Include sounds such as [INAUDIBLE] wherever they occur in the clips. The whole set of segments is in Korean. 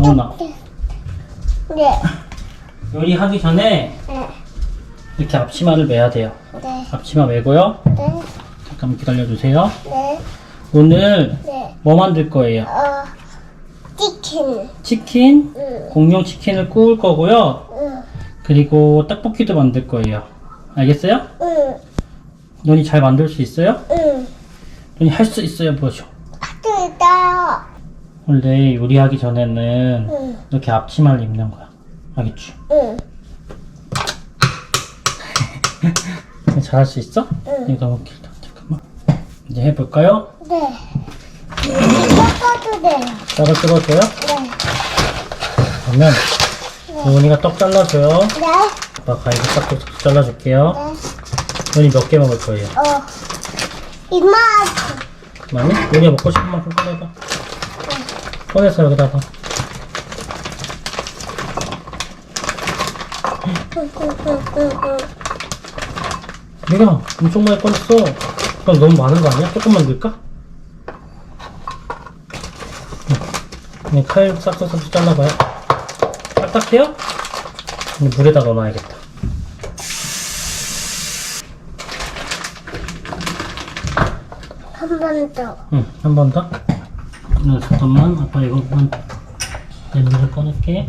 노은아 네. 요리하기 전에 네. 이렇게 앞치마를 매야 돼요 네. 앞치마 매고요 네. 잠깐만 기다려주세요 네. 오늘 네. 뭐 만들 거예요? 어, 치킨. 치킨 응. 공룡 치킨을 구울 거고요 응. 그리고 떡볶이도 만들 거예요 알겠어요? 응. 너니 잘 만들 수 있어요? 응. 너니 할수 있어요 보여줘 또 있어요. 원래 요리하기 전에는 응. 이렇게 앞치마를 입는 거야 알겠지? 응. [LAUGHS] 잘할 수 있어? 응. 이거 너무 길다 잠깐만 이제 해볼까요? 네. 이거 돼요. 떡을 뜯어줘요? 네. 그러면 노은이가 떡 잘라줘요 네. 아빠 가위로 싹둑 잘라줄게요 네. 노은이 몇 개 먹을 거예요? 어. 이만큼. 많이? 노은이가 먹고 싶은 만큼 꺼내봐 꺼내서 여기다가 내가 엄청 많이 꺼냈어 그럼 너무 많은 거 아니야? 조금만 넣을까? 그냥 칼 싹싹싹 잘라봐요 딱딱해요? 물에다 넣어놔야겠다 한 번 더. 응, 한 번 더. 네, 잠깐만, 아빠 이거만 냄비를 꺼낼게.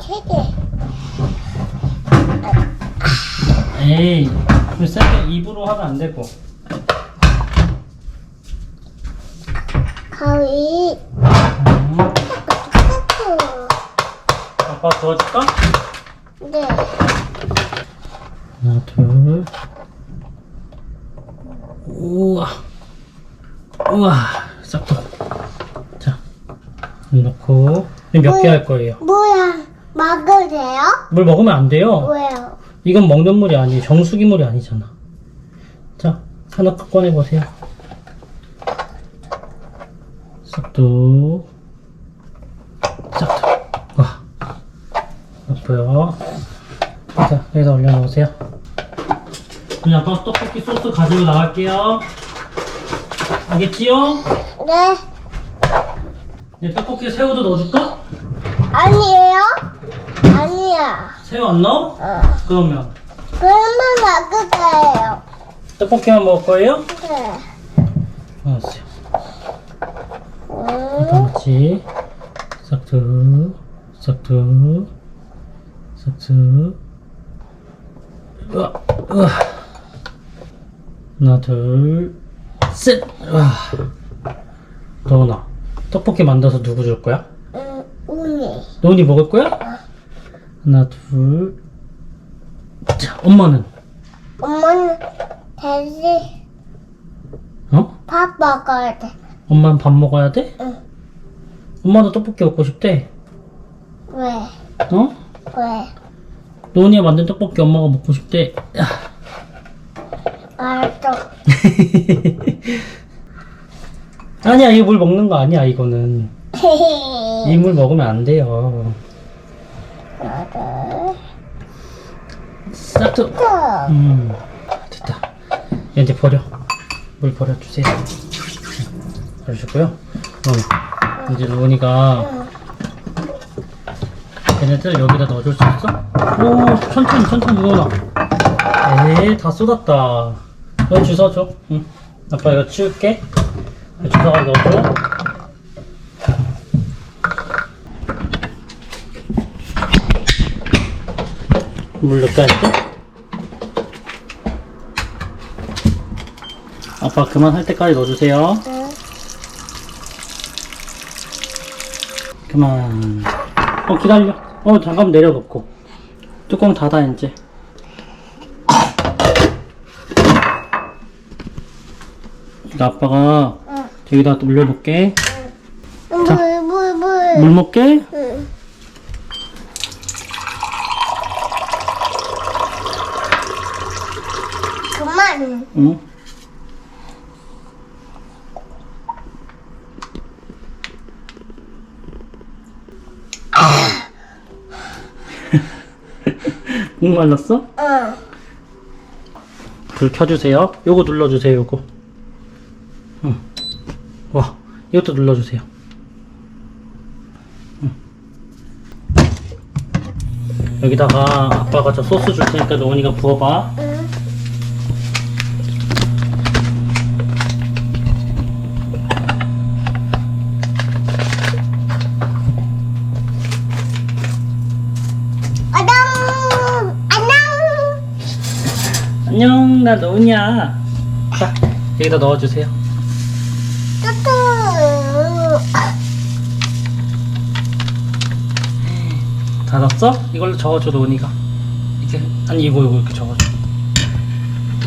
세 개. 에이, 그 세게 입으로 하면 안 되고. 가위. 음. 아빠 도와줄까? 네. 하나, 둘. 우와. 우와, 싹둑. 자, 이렇게. 몇개 할 거예요? 뭐야? 먹으세요? 물 먹으면 안 돼요. 왜요? 이건 먹는 물이 아니에요. 정수기 물이 아니잖아. 자, 하나 꺼내 보세요. 싹둑. 싹둑. 와. 예뻐요. 자, 여기다 올려 놓으세요. 그냥 아빠 떡볶이 소스 가지고 나갈게요. 알겠지요? 네. 네, 떡볶이에 새우도 넣어줄까? 아니에요? 아니야. 새우 안 넣어? 어. 그러면 그러면 먹으세요. 떡볶이만 먹을 거예요? 네. 알았어요. 음. 같이 싹둑 싹둑 싹둑 으아 으아 하나 둘셋 으아 너나 떡볶이 만들어서 누구 줄 거야? 음, 우니. 너니 먹을 거야? 하나 둘 자 엄마는 엄마는 다시 어? 밥 먹어야 돼. 엄마는 밥 먹어야 돼? 응. 엄마도 떡볶이 먹고 싶대 왜? 어? 왜? 노은이가 만든 떡볶이 엄마가 먹고 싶대 알았어. [LAUGHS] 아니야, 이 물 먹는 거 아니야, 이거는. [LAUGHS] 이 물 먹으면 안 돼요. 싹둑. 또. 음, 됐다. 얘한테 버려. 물 버려주세요. 버려주고요. 어, 이제 로운이가 얘네들 여기다 넣어줄 수 있어? 오, 천천히, 천천히 넣어놔. 에이, 다 쏟았다. 너 주워줘. 응. 아빠 이거 치울게. 주워가 넣어줘. 물 넣을까? 아빠 그만할 때까지 넣어주세요. 응. 그만. 어 기다려. 어 잠깐 내려놓고. 뚜껑 닫아 이제. 아빠가 응. 여기다 올려놓게. 물, 물, 물. 물 먹게. 응. 그만. 응. [LAUGHS] 목 말랐어? 응. 불 켜주세요. 요거 눌러주세요, 요거. 응. 이것도 눌러주세요. 음. 여기다가 아빠가 저 소스 줄 테니까 노은이가 부어봐. 안녕, 나 노은이야. 자, 여기다 넣어주세요. 넣었어? 이걸로 저어줘, 노은이가. 이렇게, 아니, 이거, 이거 이렇게 저어줘.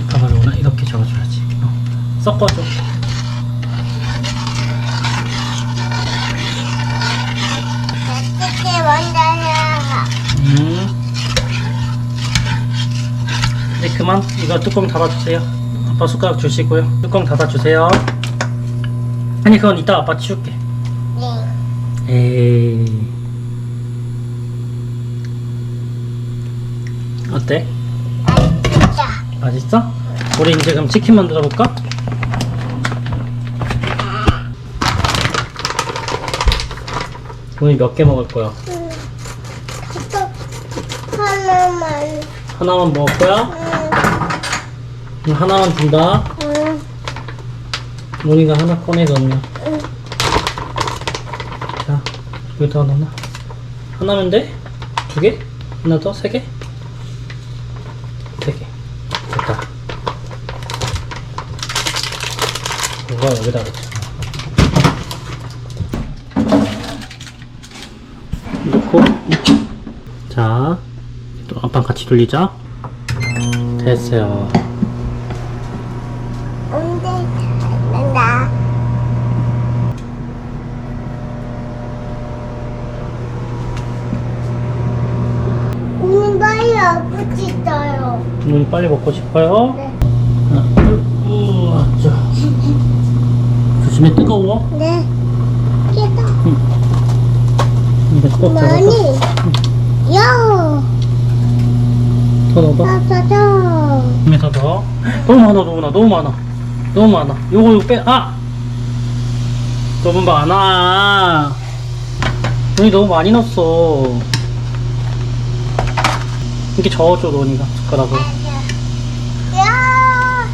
봐봐, 노은아, 이렇게 저어줘야지. 어. 섞어줘. 어떻게 먼저야? 음. 이제 그만 이거 뚜껑 닫아주세요. 아빠 숟가락 주시고요. 뚜껑 닫아주세요. 아니 그건 이따 아빠 치울게. 네. 에이. 어때? 맛있다. 맛있어? 우리 이제 그럼 치킨 만들어 볼까? 오늘 몇 개 먹을 거야? 응. 또 하나만. 하나만 먹을 거야? 응. 하나만 준다. 응. 모니가 하나 꺼내 넣냐? 응. 자, 여기다 넣나? 하나면 돼? 두 개? 하나 더? 세 개? 세 개. 됐다. 이거 여기다 넣자. 넣고, 자, 또 아빠 같이 돌리자. 됐어요. 근데 잘한다. 오늘 빨리 아프지 있어요. 눈 빨리 먹고 싶어요? 네. 하나, 둘, 우와, 자. 조심해, 뜨거워. 네. 깨다. 이거 꼭 잡아서. 많이. 요. 더 넣어봐. 더. 너무 많아, 너무 많아, 너무 많아. 너무 많아. 요거, 요거 빼, 아! 너무 많아. 눈이 너무 많이 넣었어. 이렇게 저어줘, 노니가 숟가락으로. 야.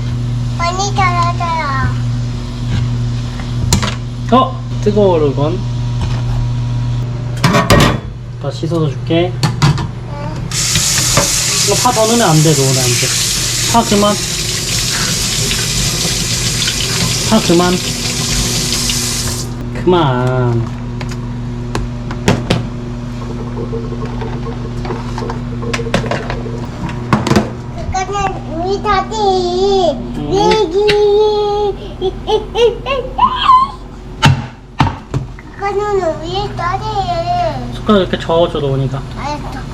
많이 잘하더라. 어! 뜨거워, 이건. 다 씻어서 줄게. 이거 파 더 넣으면 안 돼, 노은아, 이제. 파 그만. 파 그만. 그만. 그거는 우리 다디 얘기 그거는 우리 다디 숟가락 이렇게 저어줘. 알았어 잘해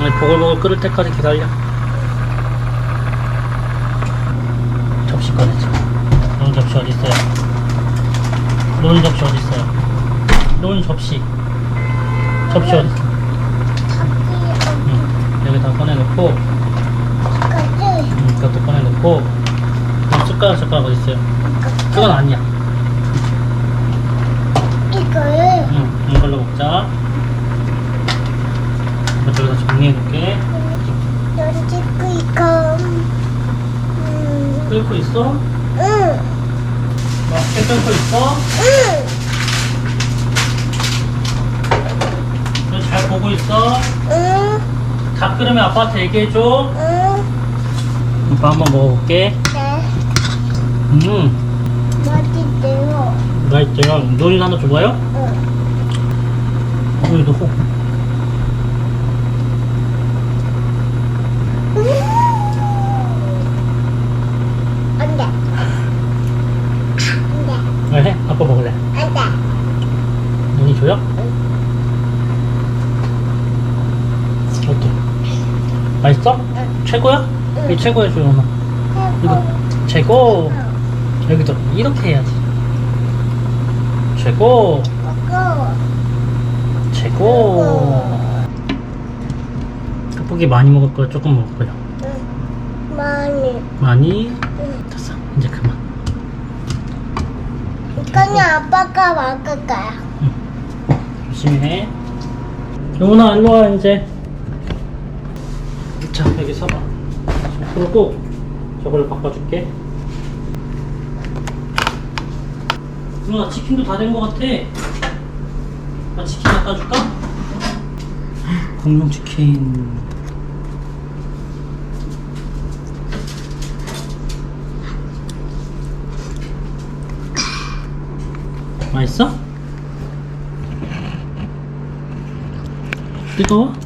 아니, 보글보글 끓을 때까지 기다려. 접시 꺼내자. 노은 접시 어딨어요? 노은 접시 어딨어요? 노은 접시. 접시 어딨어? 응. 여기다 꺼내놓고, 응, 이것도 꺼내놓고, 숟가락, 숟가락 어딨어요? 그건 아니야. 이거를 응, 이걸로 먹자. 이거 여기다 정리해 놓을게. 던지고 이거 음, 끓고 있어? 응, 맛있게 끓고 있어? 응, 너잘 보고 있어? 응, 다 끓으면 아빠한테 얘기해 줘. 응, 아빠 한번 먹어볼게. 네, 음, 맛있대요. 맛있어요. 노린 하나 좋아요? 응. 우리도 호. 안 돼. 안 돼. 왜 해? 아빠 먹을래. 안 돼. 눈이 줘요? 어때? 맛있어? 최고야? 이 최고야, 조용아. 이거 최고. 여기도 이렇게 해야지. 최고. 최고. 떡볶이 많이 먹을 거야? 조금 먹을 거야? 응. 많이. 많이? 응. 됐어. 이제 그만. 이거는 아빠가 먹을 거야. 조심히 해. 영훈아, 일로 와, 이제. 자, 여기 서봐. 그리고 저걸로 바꿔줄게. 누나 치킨도 다된것 같아. 나 치킨 갖다 줄까? 공룡 치킨. 맛있어? 뜨거워?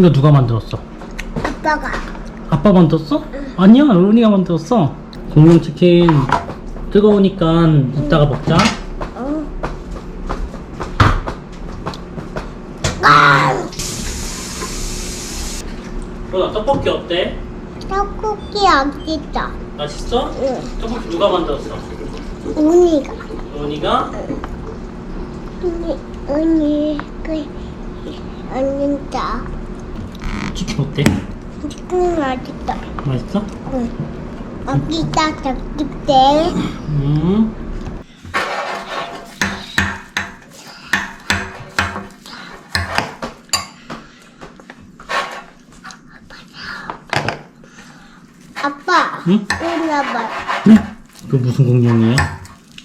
이거 누가 만들었어? 아빠가. 아빠 만들었어? 아니야, 로니가 만들었어. 공룡 치킨 뜨거우니까 이따가 먹자. 응. 아! 로나 떡볶이 어때? 떡볶이 아기다. 맛있어? 응. 떡볶이 누가 만들었어? 언니가. 로니가? 언니, 언니, 그, 언니다. 치킨 어때? 응, 아기다. 맛있어? 응. 아기다, 떡볶이. 음. 아빠. 응? 일어나봐. 응? 그 무슨 공룡이야?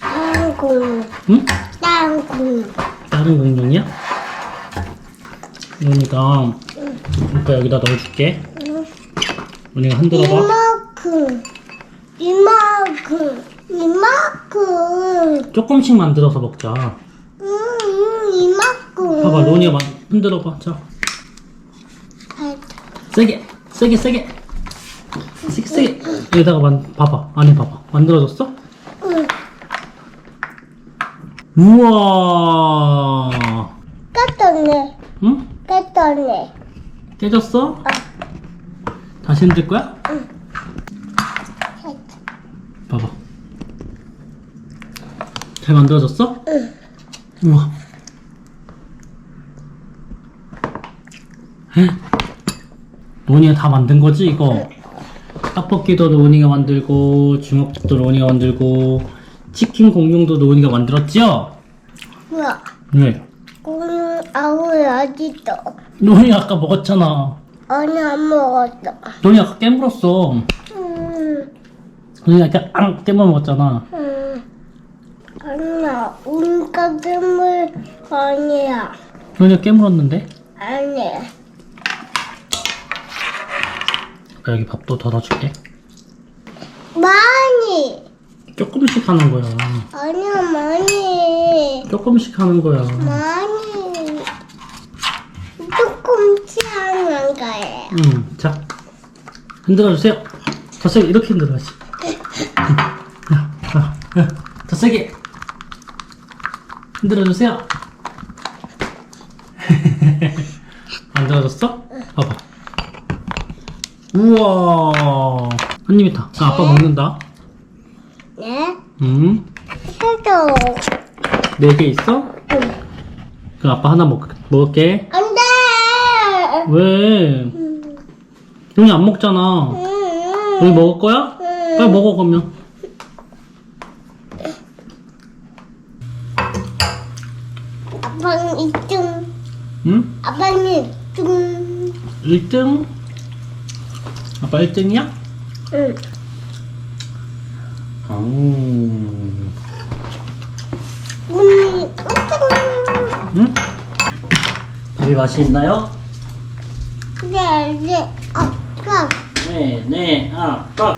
다른 공, 응? 다른 공. 다른 공룡이야? 로니 가 오빠 여기다 넣어줄게. 응. 로니가 흔들어 봐. 이만큼. 이만큼. 이만큼. 조금씩 만들어서 먹자. 응, 응, 이만큼. 봐봐, 로니가 만- 흔들어 봐. 자, 세게, 세게, 세게, 세게, 세게. 여기다가 만, 봐봐. 안에 봐봐. 만들어졌어? 응. 우와. 깠더네. 응? 깠더네. 깨졌어? 다시 흔들 거야? 봐봐. 잘 만들어졌어? 응. 우와. 에? 로니가 다 만든 거지, 이거? 떡볶이도 로니가 만들고, 주먹도 로니가 만들고, 치킨 공룡도 로니가 만들었지요? 뭐야? 왜? 공 아우 어디도? 로니 아까 먹었잖아. 아니 안 먹었어. 로니 아까 깨물었어. 음, 로니 아까 앙 깨물 먹었잖아. 음. 아니야, 우리가 괴물 아니야. 로니가 깨물었는데? 아니야. 여기 밥도 더 넣어줄게. 많이. 조금씩 하는 거야. 아니야 많이. 조금씩 하는 거야. 많이. 조금씩 하는 거예요. 응, 자. 흔들어 주세요. 더 세게, 이렇게 흔들어야지. 야, 야, 야. 더 세게. 흔들어 주세요. 만들어졌어? 봐봐. 우와. 한 입에 다. 자, 아빠 먹는다. 네? 음. 해도. 네 개 있어? 그럼 아빠 하나 먹, 먹을게. 안 돼! 왜? 음, 용이 안 먹잖아. 음, 용이 먹을 거야? 음. 빨리 먹어, 그러면. 아빠는 이쯤. 응? 아빠는 이쯤. 1등? 아빠 1등이야? 응. 아우. 음, 응? 밥이 맛이 있나요? 네, 네, 아빠. 네, 네, 아빠.